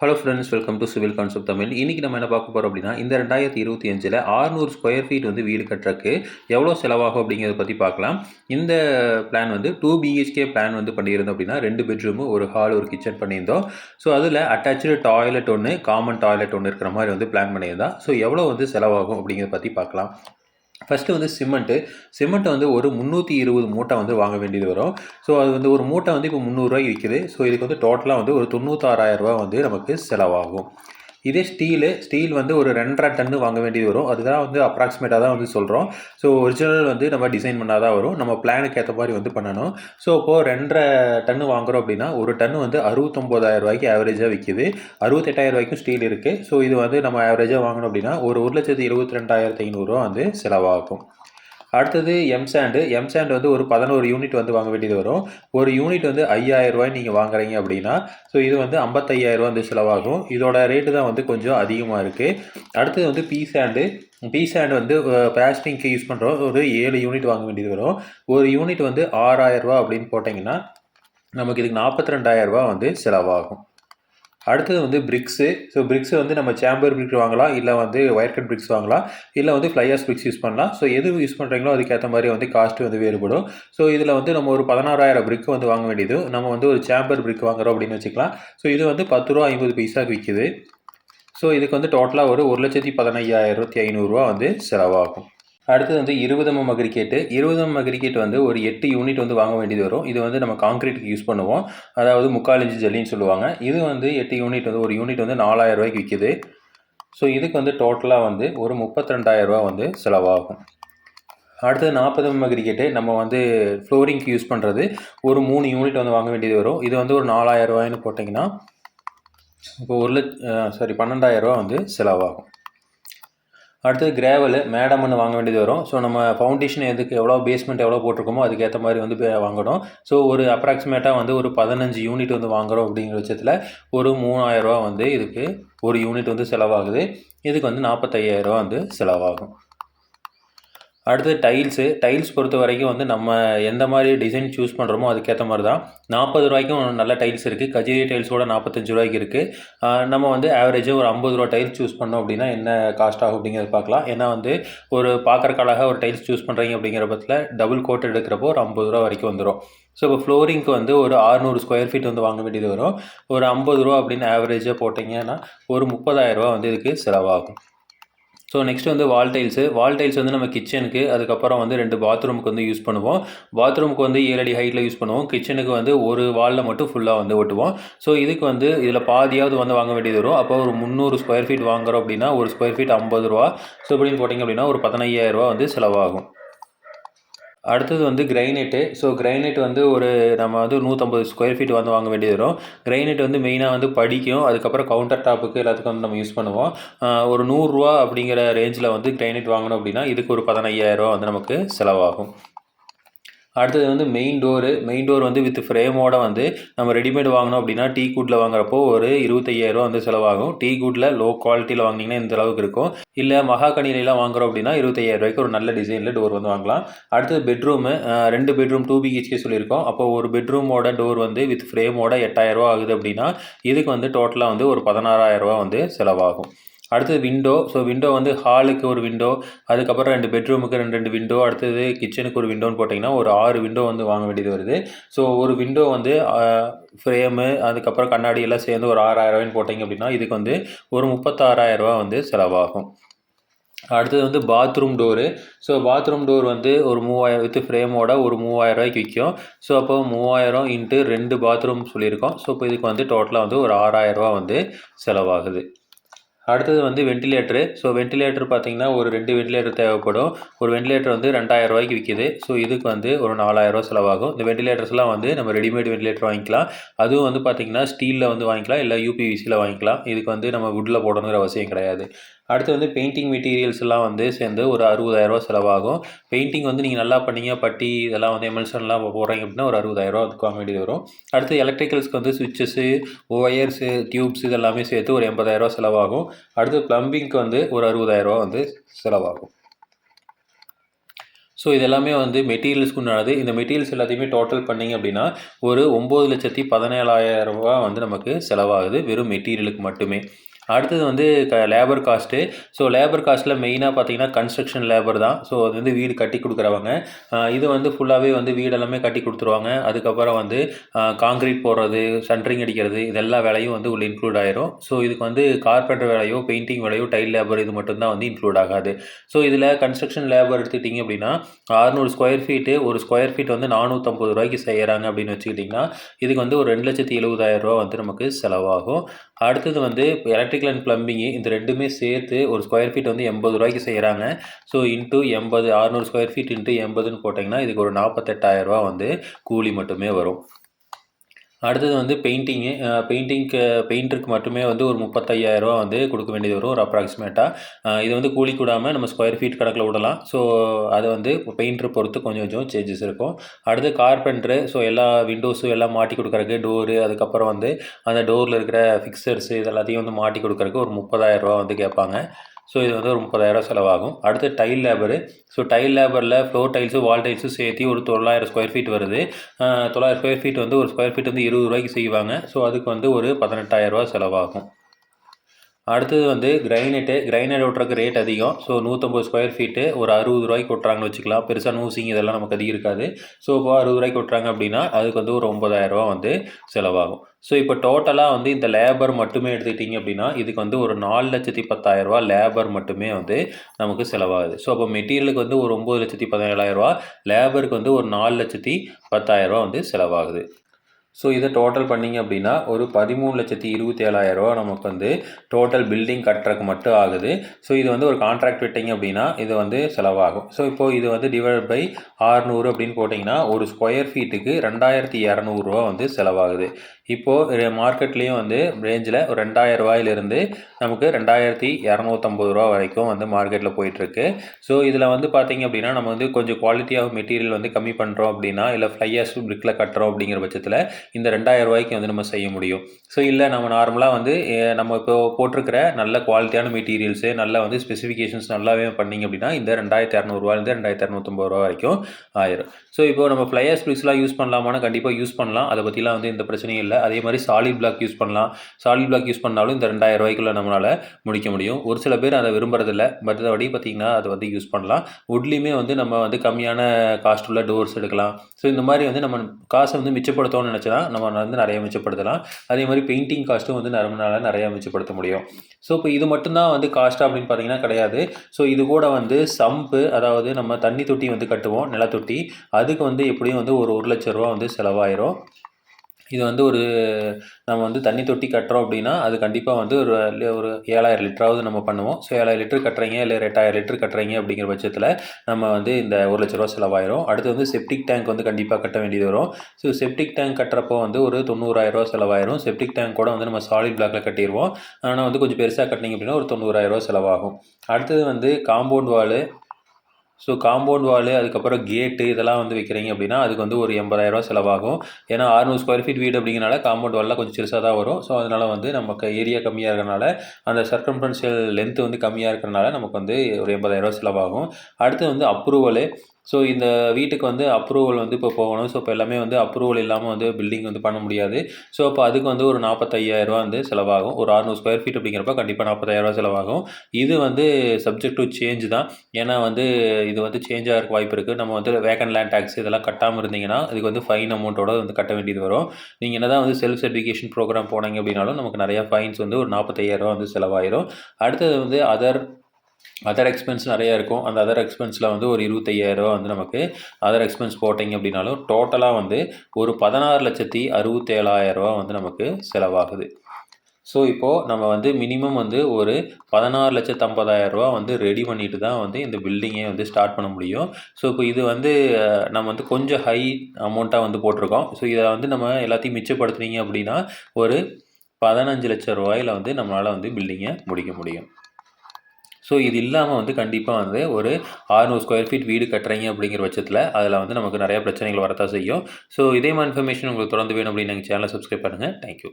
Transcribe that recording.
Hello friends welcome to civil concept Tamil இன்றைக்கி நம்ம என்ன பார்க்க போகிறோம் அப்படின்னா இந்த ரெண்டாயிரத்தி இருபத்தி அஞ்சில் ஆறுநூறு ஸ்கொயர் ஃபீட் வந்து வீடு கட்டுறக்கு எவ்வளோ செலவாகும் அப்படிங்கிறத பற்றி பார்க்கலாம். இந்த பிளான் வந்து டூ பிஹெச்கே பிளான் வந்து பண்ணியிருந்தோம் அப்படின்னா ரெண்டு பெட்ரூமு ஒரு ஹால் ஒரு கிச்சன் பண்ணியிருந்தோம். ஸோ அதில் அட்டாச்சு டாய்லெட் ஒன்று காமன் டாய்லெட் ஒன்று இருக்கிற மாதிரி வந்து பிளான் பண்ணியிருந்தோம் ஸோ எவ்வளோ வந்து செலவாகும் அப்படிங்கிறத பற்றி பார்க்கலாம். ஃபஸ்ட்டு வந்து சிமெண்ட்டு சிமெண்ட்டை வந்து ஒரு முந்நூற்றி இருபது மூட்டை வந்து வாங்க வேண்டியது வரும். ஸோ அது வந்து ஒரு மூட்டை வந்து இப்போ முந்நூறுரூவா இருக்குது ஸோ இதுக்கு வந்து டோட்டலாக வந்து ஒரு தொண்ணூத்தாறாயிரரூபா வந்து நமக்கு செலவாகும். இதே ஸ்டீலு ஸ்டீல் வந்து ஒரு ரெண்டரை டன்னு வாங்க வேண்டியது வரும். அதுதான் வந்து அப்ராக்சிமேட்டாக தான் வந்து சொல்கிறோம் ஸோ ஒரிஜினல் வந்து நம்ம டிசைன் பண்ணால் தான் வரும். நம்ம பிளானுக்கு ஏற்ற மாதிரி வந்து பண்ணணும். ஸோ இப்போது ரெண்டரை டன்னு வாங்குறோம் அப்படின்னா ஒரு டன்னு வந்து அறுபத்தொம்போதாயிரம் ரூபாய்க்கு ஆவரேஜாக விற்கிது அறுபத்தெட்டாயிரம் ரூபாய்க்கும் ஸ்டீல் இருக்குது ஸோ இது வந்து நம்ம ஆவரேஜாக வாங்கணும் அப்படின்னா ஒரு ஒரு லட்சத்து இருபத்தி ரெண்டாயிரத்து ஐநூறுரூவா வந்து செலவாகும். அடுத்தது எம்சாண்டு எம்சாண்டு வந்து ஒரு பதினோரு யூனிட் வந்து வாங்க வேண்டியது வரும். ஒரு யூனிட் வந்து ஐயாயிரம் ரூபாய் நீங்கள் வாங்குறீங்க அப்படின்னா ஸோ இது வந்து ஐம்பத்தையாயிரரூவா வந்து செலவாகும். இதோட ரேட்டு தான் வந்து கொஞ்சம் அதிகமாக இருக்குது அடுத்தது வந்து பீ சாண்டு பி சாண்ட் வந்து பிளாஸ்டிங்க்கு யூஸ் பண்ணுறோம் ஒரு ஏழு யூனிட் வாங்க வேண்டியது வரும். ஒரு யூனிட் வந்து ஆறாயிரரூவா அப்படின்னு போட்டிங்கன்னா நமக்கு இதுக்கு நாற்பத்தி ரெண்டாயிரரூபா வந்து செலவாகும். அடுத்தது வந்து பிரிக்ஸு ஸோ பிரிக்ஸு வந்து நம்ம சேம்பர் பிரிக் வாங்கலாம் இல்லை வந்து ஒயர் கட் பிரிக்ஸ் வாங்கலாம் இல்லை வந்து ஃப்ளையர்ஸ் பிரிக்ஸ் யூஸ் பண்ணலாம். ஸோ எது யூஸ் பண்ணுறீங்களோ அதுக்கேற்ற மாதிரி வந்து காஸ்ட் வந்து வேறுபடும். ஸோ இதில் வந்து நம்ம ஒரு பதினாறாயிரம் பிரிக் வந்து வாங்க வேண்டியது. நம்ம வந்து ஒரு சேம்பர் பிரிக் வாங்குறோம் அப்படின்னு வச்சுக்கலாம். ஸோ இது வந்து பத்து ரூபா ஐம்பது பைசாக்கு விற்கிது ஸோ இதுக்கு வந்து டோட்டலாக ஒரு ஒரு லட்சத்தி பதினையாயிரத்தி ஐநூறுரூவா வந்து செலவாகும். அடுத்தது வந்து இருபதம் அக்ரிகேட்டு. இருபதம் அக்ரிகேட் வந்து ஒரு எட்டு யூனிட் வந்து வாங்க வேண்டியது வரும். இது வந்து நம்ம காங்கிரீட்டுக்கு யூஸ் பண்ணுவோம். அதாவது முக்கால் இன்ச்சு ஜல்லின்னு சொல்லுவாங்க. இது வந்து எட்டு யூனிட் வந்து ஒரு யூனிட் வந்து நாலாயிரம் ரூபாய்க்கு விற்கிது ஸோ இதுக்கு வந்து டோட்டலாக வந்து ஒரு முப்பத்தி ரெண்டாயிரரூபா வந்து செலவாகும். அடுத்தது நாற்பது அக்ரிகேட்டு. நம்ம வந்து ஃப்ளோரிங்க்கு யூஸ் பண்ணுறது ஒரு மூணு யூனிட் வந்து வாங்க வேண்டியது வரும். இது வந்து ஒரு நாலாயிரம் ரூபாய்னு போட்டிங்கன்னா இப்போ ஒரு லட்ச சாரி பன்னெண்டாயிரரூபா வந்து செலவாகும். அடுத்தது கிராவலு மேடம்னு வாங்க வேண்டியது வரும். ஸோ நம்ம ஃபவுண்டேஷன் எதுக்கு எவ்வளோ பேஸ்மெண்ட் எவ்வளோ போட்டிருக்கோமோ அதுக்கேற்ற மாதிரி வந்து வாங்கணும். ஸோ ஒரு அப்ராக்சிமேட்டாக வந்து ஒரு பதினஞ்சு யூனிட் வந்து வாங்குகிறோம் அப்படிங்கிற பட்சத்தில் ஒரு மூணாயிரரூவா வந்து இதுக்கு ஒரு யூனிட் வந்து செலவாகுது. இதுக்கு வந்து நாற்பத்தையாயிரரூவா வந்து செலவாகும். அடுத்து டைல்ஸு டைல்ஸ் பொறுத்த வரைக்கும் வந்து நம்ம எந்த மாதிரி டிசைன் சூஸ் பண்ணுறோமோ அதுக்கேற்ற மாதிரி தான் நாற்பது ரூபாய்க்கும் நல்ல டைல்ஸ் இருக்குது கஜேரி டைல்ஸோட நாற்பத்தஞ்சு ரூபாய்க்கு இருக்குது நம்ம வந்து ஆவரேஜாக ஒரு ஐம்பது ரூபா டைல்ஸ் சூஸ் பண்ணோம் அப்படின்னா என்ன காஸ்ட் ஆகும் அப்படிங்கிறத பார்க்கலாம். ஏன்னா வந்து ஒரு பார்க்குறக்காலாக ஒரு டைல்ஸ் சூஸ் பண்ணுறீங்க அப்படிங்கிற பட்சத்தில் டபுள் கோட் எடுக்கிறப்போ ஒரு ஐம்பது ரூபா வரைக்கும் வந்துடும் ஸோ இப்போ ஃப்ளோரிங்க்கு வந்து ஒரு ஆறுநூறு ஸ்கொயர் ஃபீட் வந்து வாங்க வேண்டியது வரும். ஒரு ஐம்பது ரூபா அப்படின்னு ஆவரேஜாக போட்டிங்கன்னா ஒரு முப்பதாயிரரூபா வந்து இதுக்கு செலவாகும். ஸோ நெக்ஸ்ட் வந்து வால் டைல்ஸு வால் டைல்ஸ் வந்து நம்ம கிச்சனுக்கு அதுக்கப்புறம் வந்து ரெண்டு பாத்ரூமுக்கு வந்து யூஸ் பண்ணுவோம். பாத்ரூமுக்கு வந்து ஏழு அடி ஹைட்டில் யூஸ் பண்ணுவோம். கிச்சனுக்கு வந்து ஒரு வாலில் மட்டும் ஃபுல்லாக வந்து ஒட்டுவோம். ஸோ இதுக்கு வந்து இதில் பாதியாவது வந்து வாங்க வேண்டியது வரும். அப்போ ஒரு முந்நூறு ஸ்கொயர் ஃபீட் வாங்குறோம் அப்படின்னா ஒரு ஸ்கொயர் ஃபீட் ஐம்பது ரூபா. ஸோ இப்படின்னு போட்டிங்க அப்படின்னா ஒரு பதினையாயிரரூவா வந்து செலவாகும். அடுத்தது வந்து கிரைனேட்டு ஸோ கிரைனேட் வந்து ஒரு நம்ம வந்து நூற்றம்பது ஸ்கொயர் ஃபீட் வந்து வாங்க வேண்டியது வரும். கிரைனைட் வந்து மெயினாக வந்து படிக்கும். அதுக்கப்புறம் கவுண்டர் டாப்புக்கு எல்லாத்துக்கும் வந்து நம்ம யூஸ் பண்ணுவோம். ஒரு நூறுரூவா அப்படிங்கிற ரேஞ்சில் வந்து கிரைனைட் வாங்கணும் அப்படின்னா இதுக்கு ஒரு பதினையாயிரம் வந்து நமக்கு செலவாகும். அடுத்தது வந்து மெயின் டோரு மெயின் டோர் வந்து வித் ஃப்ரேமோட வந்து நம்ம ரெடிமேட் வாங்கினோம் அப்படின்னா டீ கூட்டில் வாங்குறப்போ ஒரு இருபத்தையாயிரரூவா வந்து செலவாகும். டீ கூட்டில் லோ குவாலிட்டியில் வாங்கினீங்கன்னா இந்த அளவுக்கு இருக்கும். இல்லை மகாகணியிலலாம் வாங்குறோம் அப்படின்னா இருபத்தையாயிரம் ரூபாய்க்கு ஒரு நல்ல டிசைனில் டோர் வந்து வாங்கலாம். அடுத்தது பெட்ரூமு ரெண்டு பெட்ரூம் டூ பிஹெச்கே சொல்லியிருக்கோம். அப்போ ஒரு பெட்ரூமோட டோர் வந்து வித் ஃப்ரேமோட எட்டாயிரரூவா ஆகுது அப்படின்னா இதுக்கு வந்து டோட்டலாக வந்து ஒரு பதினாறாயிரரூவா வந்து செலவாகும். அடுத்தது விண்டோ ஸோ விண்டோ வந்து ஹாலுக்கு ஒரு விண்டோ அதுக்கப்புறம் ரெண்டு பெட்ரூமுக்கு ரெண்டு ரெண்டு விண்டோ அடுத்தது கிச்சனுக்கு ஒரு விண்டோன்னு போட்டிங்கன்னா ஒரு ஆறு விண்டோ வந்து வாங்க வேண்டியது வருது. ஸோ ஒரு விண்டோ வந்து ஃப்ரேமு அதுக்கப்புறம் கண்ணாடி எல்லாம் சேர்ந்து ஒரு ஆறாயிரரூவாய்னு போட்டிங்க அப்படின்னா இதுக்கு வந்து ஒரு முப்பத்தாறாயிரரூவா வந்து செலவாகும். அடுத்தது வந்து bathroom door so bathroom door வந்து ஒரு மூவாயிரம் வித்து ஃப்ரேமோட ஒரு மூவாயிரம் ரூபாய்க்கு விற்கும் ஸோ அப்போ மூவாயிரம் இன்ட்டு ரெண்டு பாத்ரூம் சொல்லியிருக்கோம். ஸோ இப்போ இதுக்கு வந்து டோட்டலாக வந்து ஒரு ஆறாயிரரூவா வந்து செலவாகுது. அடுத்தது வந்து வென்டிலேட்டரு ஸோ வென்டிலேட்டர் பார்த்திங்கன்னா ஒரு ரெண்டு வென்டிலேட்டர் தேவைப்படும். ஒரு வென்டிலேட்டர் வந்து ரெண்டாயிரம் ரூபாய்க்கு விற்கிது ஸோ இதுக்கு வந்து ஒரு நாலாயிரரூவா செலவாகும். இந்த வென்டிலேட்டர்ஸ்லாம் வந்து நம்ம ரெடிமேட் வென்டிலேட்டர் வாங்கிக்கலாம். அதுவும் வந்து பார்த்திங்கன்னா ஸ்டீலில் வந்து வாங்கிக்கலாம். இல்லை யூபிவிசியில் வாங்கிக்கலாம். இதுக்கு வந்து நம்ம வுட்டில் போடணுங்கிற அவசியம் கிடையாது. அடுத்து வந்து பெயிண்டிங் மெட்டீரியல்ஸ் எல்லாம் வந்து சேர்ந்து ஒரு அறுபதாயிரரூவா செலவாகும். பெயிண்டிங் வந்து நீங்கள் நல்லா பண்ணீங்க பட்டி இதெல்லாம் வந்து எமல்சன்லாம் போடுறீங்க அப்படின்னா ஒரு அறுபதாயிரரூவா அதுக்கு வாங்க வேண்டியது வரும். அடுத்து எலக்ட்ரிக்கல்ஸ்க்கு வந்து சுவிட்சஸ்ஸு ஒயர்ஸு டியூப்ஸ் இதெல்லாமே சேர்த்து ஒரு எண்பதாயிரரூவா செலவாகும். அடுத்து ப்ளம்பிங்க்கு வந்து ஒரு அறுபதாயிரரூவா வந்து செலவாகும். ஸோ இது எல்லாமே வந்து மெட்டீரியல்ஸ்க்கு உண்டானது. இந்த மெட்டீரியல்ஸ் எல்லாத்தையுமே டோட்டல் பண்ணிங்க அப்படின்னா ஒரு ஒம்பது லட்சத்தி பதினேழாயிரம் ரூபா வந்து நமக்கு செலவாகுது. வெறும் மெட்டீரியலுக்கு மட்டுமே. அடுத்தது வந்து க லேபர் காஸ்ட்டு ஸோ லேபர் காஸ்ட்டில் மெயினாக பார்த்தீங்கன்னா கன்ஸ்ட்ரக்ஷன் லேபர் தான். ஸோ அது வந்து வீடு கட்டி கொடுக்குறவங்க. இது வந்து ஃபுல்லாகவே வந்து வீடெல்லாமே கட்டி கொடுத்துருவாங்க. அதுக்கப்புறம் வந்து காங்க்ரீட் போடுறது சென்ட்ரிங் அடிக்கிறது இதெல்லாம் வேலையும் வந்து உள்ள இன்க்ளூட் ஆயிரும். ஸோ இதுக்கு வந்து கார்பெண்டர் வேலையோ பெயிண்டிங் வேலையோ டைல் லேபர் இது மட்டும்தான் வந்து இன்க்ளூட் ஆகாது. ஸோ இதில் கன்ஸ்ட்ரக்ஷன் லேபர் எடுத்துக்கிட்டிங்க அப்படின்னா அறுநூறு ஸ்கொயர் ஃபீட்டு ஒரு ஸ்கொயர் ஃபீட் வந்து நானூற்றம்பது ரூபாய்க்கு செய்கிறாங்க அப்படின்னு வச்சுக்கிட்டிங்கன்னா இதுக்கு வந்து ஒரு ரெண்டு லட்சத்தி எழுபதாயிரம் ரூபா வந்து நமக்கு செலவாகும். அடுத்தது வந்து எலக்ட்ரிக் எலக்ட்ரிக்கல் அண்ட் ப்ளம்பிங்கு இந்த ரெண்டுமே சேர்த்து ஒரு ஸ்கொயர் ஃபீட் வந்து எண்பது ரூபாய்க்கு செய்கிறாங்க ஸோ இன்ட்டு எண்பது அறுநூறு ஸ்கொயர் ஃபீட் இன்ட்டு எண்பதுன்னு போட்டிங்கன்னா இதுக்கு ஒரு நாற்பத்தெட்டாயிரரூபா வந்து கூலி மட்டுமே வரும். அடுத்தது வந்து பெயிண்டிங்கு பெயிண்டிங்க்கு பெயிண்டருக்கு மட்டுமே வந்து ஒரு முப்பத்தையாயிரரூவா வந்து கொடுக்க வேண்டியது வரும் ஒரு அப்ராக்சிமேட்டாக இது வந்து கூலி கூடாமல் நம்ம ஸ்கொயர் ஃபீட் கணக்கில் விடலாம். ஸோ அது வந்து பெயிண்டர் பொறுத்து கொஞ்சம் கொஞ்சம் சேஞ்சஸ் இருக்கும். அடுத்து கார்பெண்டரு ஸோ எல்லா விண்டோஸும் எல்லாம் மாட்டி கொடுக்குறக்கு டோரு அதுக்கப்புறம் வந்து அந்த டோரில் இருக்கிற ஃபிக்சர்ஸு இது எல்லாத்தையும் வந்து மாட்டி கொடுக்குறக்கு ஒரு முப்பதாயிரரூவா வந்து கேட்பாங்க. ஸோ இது வந்து ஒரு முப்பதாயிரம் செலவாகும். அடுத்து டைல் லேபரு ஸோ டைல் லேபரில் ஃப்ளோர் டைல்ஸு வால் டைல்ஸும் சேர்த்து ஒரு தொள்ளாயிரம் ஸ்கொயர் ஃபீட் வருது. தொள்ளாயிரம் ஸ்கொயர் ஃபீட் வந்து ஒரு ஸ்கொயர் ஃபீட் வந்து இருபது ரூபாய்க்கு செய்வாங்க. ஸோ அதுக்கு வந்து ஒரு பதினெட்டாயிரரூவா செலவாகும். அடுத்தது வந்து கிரைனைட்டு கிரைனைட் ஓட்டுறக்கு ரேட் அதிகம். ஸோ நூற்றம்பது ஸ்கொயர் ஃபீட்டு ஒரு அறுபது ரூபாய்க்கு கொட்டுறாங்கன்னு வச்சுக்கலாம். பெருசாக நூசிங் இதெல்லாம் நமக்கு அதிகம் இருக்காது. ஸோ இப்போ அறுபது ரூபாய்க்கு கொட்டுறாங்க அப்படின்னா அதுக்கு வந்து ஒரு ஒம்பதாயிரரூபா வந்து செலவாகும். ஸோ இப்போ டோட்டலாக வந்து இந்த லேபர் மட்டுமே எடுத்துக்கிட்டிங்க அப்படின்னா இதுக்கு வந்து ஒரு நாலு லட்சத்தி பத்தாயிரரூபா லேபர் மட்டுமே வந்து நமக்கு செலவாகுது. ஸோ அப்போ மெட்டீரியலுக்கு வந்து ஒரு ஒம்பது லட்சத்தி பதினேழாயிரரூபா லேபருக்கு வந்து ஒரு நாலு லட்சத்தி பத்தாயிரரூபா வந்து செலவாகுது. ஸோ இதை டோட்டல் பண்ணிங்க அப்படின்னா ஒரு பதிமூணு லட்சத்தி இருபத்தி ஏழாயிரரூவா நமக்கு வந்து டோட்டல் பில்டிங் கட்டுறதுக்கு மட்டும் ஆகுது. ஸோ இது வந்து ஒரு கான்ட்ராக்ட் விட்டிங்க அப்படின்னா இது வந்து செலவாகும். ஸோ இப்போது இது வந்து டிவைட் பை ஆறுநூறு அப்படின்னு போட்டிங்கன்னா ஒரு ஸ்கொயர் ஃபீட்டுக்கு ரெண்டாயிரத்தி இரநூறுவா வந்து செலவாகுது. இப்போது மார்க்கெட்லேயும் வந்து ரேஞ்சில் ஒரு ரெண்டாயிரம் ரூபாயிலிருந்து நமக்கு ரெண்டாயிரத்தி இரநூத்தம்பது ரூபா வரைக்கும் வந்து மார்க்கெட்டில் போயிட்டுருக்கு. ஸோ இதில் வந்து பார்த்திங்க அப்படின்னா நம்ம வந்து கொஞ்சம் குவாலிட்டி ஆஃப் மெட்டீரியல் வந்து கம்மி பண்ணுறோம் அப்படின்னா இல்லை ஃப்ளையர்ஸ் பிரிக்கில் கட்டுறோம் அப்படிங்கிற பட்சத்தில் இந்த ரெண்டாயிரம் ரூபாய்க்கு வந்து நம்ம செய்ய முடியும். ஸோ இல்லை நம்ம நார்மலாக வந்து நம்ம இப்போ போட்டிருக்கிற நல்ல குவாலிட்டியான மெட்டீரியல்ஸு நல்லா வந்து ஸ்பெசிஃபிகேஷன்ஸ் நல்லாவே பண்ணிங்க அப்படின்னா இந்த ரெண்டாயிரத்தி இரநூறுவாலேருந்து ரெண்டாயிரத்தி இரநூத்தம்பது ரூபா வரைக்கும் ஆயிரும். ஸோ இப்போ நம்ம ஃப்ளையர் ஸ்பிளிக்ஸ்லாம் யூஸ் பண்ணலாமான்னு கண்டிப்பாக யூஸ் பண்ணலாம். அதை பற்றிலாம் வந்து எந்த பிரச்சனையும் இல்லை. அதே மாதிரி சாலிட் பிளாக் யூஸ் பண்ணலாம். சாலிட் பிளாக் யூஸ் பண்ணாலும் இந்த ரெண்டாயிரம் ரூபாய்க்குள்ள நம்மளால் முடிக்க முடியும். ஒரு சில பேர் அதை விரும்புறதில்ல. மற்றபடி பார்த்திங்கன்னா அதை வந்து யூஸ் பண்ணலாம். வுட்லேயுமே வந்து நம்ம வந்து கம்மியான காஸ்ட் உள்ள டோர்ஸ் எடுக்கலாம். ஸோ இந்த மாதிரி வந்து நம்ம காசை வந்து மிச்சப்படுத்தணும்னு நினச்சா நம்ம வந்து நிறைய மிச்சப்படுத்தலாம் அதே மாதிரி பெயிண்டிங் காஸ்ட்டும் வந்து நம்மளால் நிறைய மிச்சப்படுத்த முடியும். ஸோ இப்போ இது மட்டும்தான் வந்து காஸ்ட் அப்படின்னு பார்த்தீங்கன்னா கிடையாது. ஸோ இது கூட வந்து சம்பு அதாவது நம்ம தண்ணி தொட்டி வந்து கட்டுவோம் நிலத்தொட்டி. அதுக்கு வந்து எப்படியும் வந்து ஒரு ஒரு லட்ச ரூபா வந்து செலவாயிரும். இது வந்து ஒரு நம்ம வந்து தண்ணி தொட்டி கட்டுறோம் அப்படின்னா அது கண்டிப்பாக வந்து ஒரு ஒரு ஏழாயிரம் லிட்டராவது நம்ம பண்ணுவோம். ஸோ ஏழாயிரம் லிட்டர் கட்டுறீங்க இல்லை எட்டாயிரம் லிட்டர் கட்டுறீங்க அப்படிங்கிற பட்சத்தில் நம்ம வந்து இந்த ஒரு லட்ச ரூபா செலவாயிரும். அடுத்து வந்து செப்டிக் டேங்க் வந்து கண்டிப்பாக கட்ட வேண்டியது வரும். ஸோ செப்டிக் டேங்க் கட்டுறப்போ வந்து ஒரு தொண்ணூறாயிரரூவா செலவாயிரும். செப்டிக் டேங்க் கூட வந்து நம்ம சாலிட் பிளாக்ல கட்டிடுவோம் ஆனால் வந்து கொஞ்சம் பெருசாக கட்டினீங்க அப்படின்னா ஒரு தொண்ணூறாயிரரூவா செலவாகும். அடுத்தது வந்து compound wall so compound wall அதுக்கப்புறம் கேட்டு இதெல்லாம் வந்து வைக்கிறீங்க அப்படின்னா அதுக்கு வந்து ஒரு எண்பதாயிரரூவா செலவாகும். ஏன்னா 600 ஸ்கொயர் ஃபீட் வீடு அப்படிங்கிறனால காம்பவுண்ட் வால்லாம் கொஞ்சம் சிறுசாக தான் வரும். ஸோ அதனால் வந்து நமக்கு ஏரியா கம்மியாக இருக்கிறனால அந்த சர்க்கம்ஃபரன்ஷியல் லென்த்து வந்து கம்மியாக இருக்கிறனால நமக்கு வந்து ஒரு எண்பதாயிரரூவா செலவாகும். அடுத்து வந்து அப்ரூவலு ஸோ இந்த வீட்டுக்கு வந்து அப்ரூவல் வந்து இப்போ போகணும். ஸோ இப்போ எல்லாமே வந்து அப்ரூவல் இல்லாமல் வந்து பில்டிங் வந்து பண்ண முடியாது. ஸோ அப்போ அதுக்கு வந்து ஒரு நாற்பத்தையாயிரரூவா வந்து செலவாகும். ஒரு அறுநூறு ஸ்கொயர் ஃபீட் அப்படிங்கிறப்ப கண்டிப்பாக நாற்பத்தாயிரரூவா செலவாகும். இது வந்து சப்ஜெக்ட் டு சேஞ்ச் தான். ஏன்னா வந்து இது வந்து சேஞ்ச் ஆகிறதுக்கு வாய்ப்பு இருக்குது நம்ம வந்து வேக்கன் லேண்ட் டேக்ஸ் இதெல்லாம் கட்டாமல் இருந்தீங்கன்னா இதுக்கு வந்து ஃபைன் அமௌண்ட்டோட வந்து கட்ட வேண்டியது வரும். நீங்கள் என்ன தான் வந்து செல்ஃப் சர்டிஃபிகேஷன் ப்ரோக்ராம் போனீங்க அப்படின்னாலும் நமக்கு நிறையா ஃபைன்ஸ் வந்து ஒரு நாற்பத்தையாயிரரூவா வந்து செலவாயிரும். அடுத்தது வந்து அதர் அதர் எக்ஸ்பென்ஸ் நிறையா இருக்கும். அந்த அதர் எக்ஸ்பென்ஸில் வந்து ஒரு இருபத்தையாயிரரூவா வந்து நமக்கு அதர் எக்ஸ்பென்ஸ் போட்டிங்க அப்படின்னாலும் டோட்டலாக வந்து ஒரு பதினாறு லட்சத்தி அறுபத்தேழாயிரரூவா வந்து நமக்கு செலவாகுது. ஸோ இப்போது நம்ம வந்து மினிமம் வந்து ஒரு பதினாறு லட்சத்து ஐம்பதாயிரரூவா வந்து ரெடி பண்ணிட்டு தான் வந்து இந்த பில்டிங்கே வந்து ஸ்டார்ட் பண்ண முடியும். ஸோ இப்போ இது வந்து நம்ம வந்து கொஞ்சம் ஹை அமௌண்ட்டாக வந்து போட்டிருக்கோம். ஸோ இதை வந்து நம்ம எல்லாத்தையும் மிச்சப்படுத்துனீங்க அப்படின்னா ஒரு பதினஞ்சு லட்ச ரூபாயில் வந்து நம்மளால் வந்து பில்டிங்கை முடிக்க முடியும். ஸோ இது இல்லாமல் வந்து கண்டிப்பாக வந்து ஒரு 600 ஸ்கொயர் ஃபீட் வீடு கட்டுறீங்க அப்படிங்கிற பட்சத்தில் அதில் வந்து நமக்கு நிறையா பிரச்சனைகள் வரத்தான் செய்யும். ஸோ இதே மாதிரி இன்ஃபர்மேஷன் உங்களுக்கு தொடர்ந்து வேணும் அப்படின்னு எங்கள் சேனலை சப்ஸ்கிரைப் பண்ணுங்கள் தேங்க்யூ